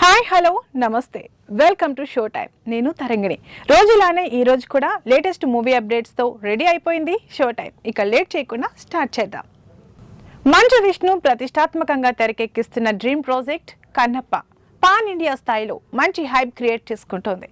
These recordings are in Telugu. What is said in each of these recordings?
హాయ్ హలో నమస్తే. వెల్కమ్ టు షో టైం నేను తరంగిణి. రోజులానే ఈ రోజు కూడా లేటెస్ట్ మూవీ అప్డేట్స్తో రెడీ అయిపోయింది షో టైం ఇక లేట్ చేయకుండా స్టార్ట్ చేద్దాం. మంచు విష్ణు ప్రతిష్టాత్మకంగా తెరకెక్కిస్తున్న dream project Kannappa. Pan India స్థాయిలో మంచి హైప్ క్రియేట్ చేసుకుంటోంది.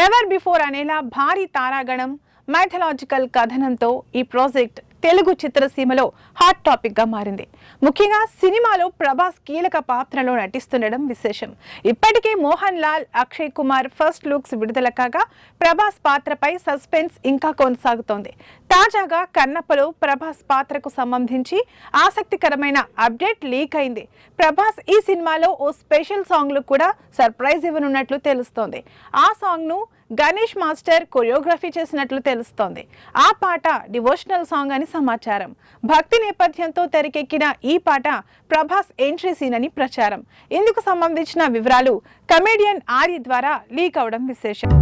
నెవర్ బిఫోర్ అనేలా భారీ తారాగణం మైథలాజికల్ కథనంతో ఈ ప్రాజెక్ట్ తెలుగు చిత్రసీమలో హాట్ టాపిక్గా మారింది. ముఖ్యంగా సినిమాలో ప్రభాస్ కీలక పాత్రలో నటిస్తుండడం విశేషం. ఇప్పటికే మోహన్ లాల్ అక్షయ్ కుమార్ ఫస్ట్ లుక్స్ విడుదల కాగా ప్రభాస్ పాత్రపై సస్పెన్స్ ఇంకా కొనసాగుతోంది. తాజాగా కన్నప్పలో ప్రభాస్ పాత్రకు సంబంధించి ఆసక్తికరమైన అప్డేట్ లీక్ అయింది. ప్రభాస్ ఈ సినిమాలో ఓ స్పెషల్ సాంగ్లు కూడా సర్ప్రైజ్ ఇవ్వనున్నట్లు తెలుస్తోంది. ఆ సాంగ్ను గణేష్ మాస్టర్ కొరియోగ్రఫీ చేసినట్లు తెలుస్తోంది. ఆ పాట డివోషనల్ సాంగ్ అని సమాచారం. భక్తి నేపథ్యంతో తెరకెక్కిన ఈ పాట ప్రభాస్ ఎంట్రీ సీన్ అని ప్రచారం. ఇందుకు సంబంధించిన వివరాలు కమెడియన్ ఆర్య ద్వారా లీక్ అవడం విశేషం.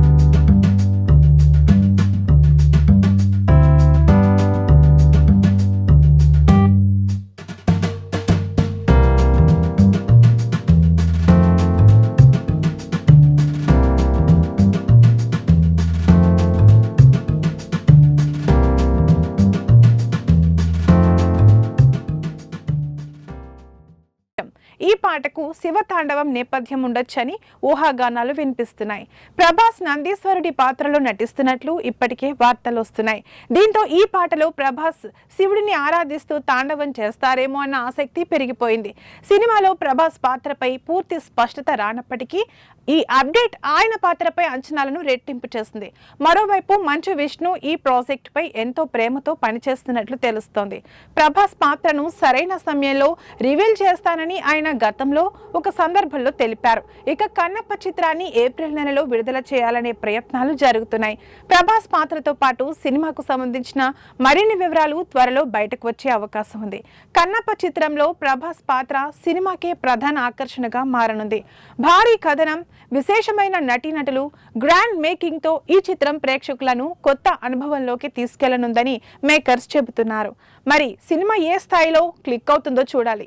పాటకు శివతాండవం నేపథ్యం ఉండొచ్చని ఊహాగానాలు వినిపిస్తున్నాయి. ప్రభాస్ నందీశ్వరుడి పాత్రలో నటిస్తున్నట్లు ఇప్పటికే వార్తలు వస్తున్నాయి. దీంతో ఈ పాటలో ప్రభాస్ శివుడిని ఆరాధిస్తూ తాండవం చేస్తారేమో అన్న ఆసక్తి పెరిగిపోయింది. సినిమాలో ప్రభాస్ పాత్రపై పూర్తి స్పష్టత రానప్పటికీ ఈ అప్డేట్ ఆయన పాత్రపై అంచనాలను రెట్టింపు చేస్తుంది మరోవైపు మంచు విష్ణు ఈ ప్రాజెక్ట్ పై ఎంతో ప్రేమతో పనిచేస్తున్నట్లు తెలుస్తోంది. ప్రభాస్ పాత్రను సరైన సమయంలో రివీల్ చేస్తానని ఆయన గతంలో ఒక సందర్భంలో తెలిపారు. ఇక కన్నప్ప చిత్రాన్ని ఏప్రిల్ నెలలో విడుదల చేయాలనే ప్రయత్నాలు జరుగుతున్నాయి. ప్రభాస్ పాత్రతో పాటు సినిమాకు సంబంధించిన మరిన్ని వివరాలు త్వరలో బయటకు వచ్చే అవకాశం ఉంది. కన్నప్ప చిత్రంలో ప్రభాస్ పాత్ర సినిమాకే ప్రధాన ఆకర్షణగా మారనుంది. భారీ కథనం విశేషమైన నటీనటులు గ్రాండ్ మేకింగ్తో ఈ చిత్రం ప్రేక్షకులను కొత్త అనుభవంలోకి తీసుకెళ్ళనుందని మేకర్స్ చెబుతున్నారు. మరి సినిమా ఏ స్థాయిలో క్లిక్ అవుతుందో చూడాలి.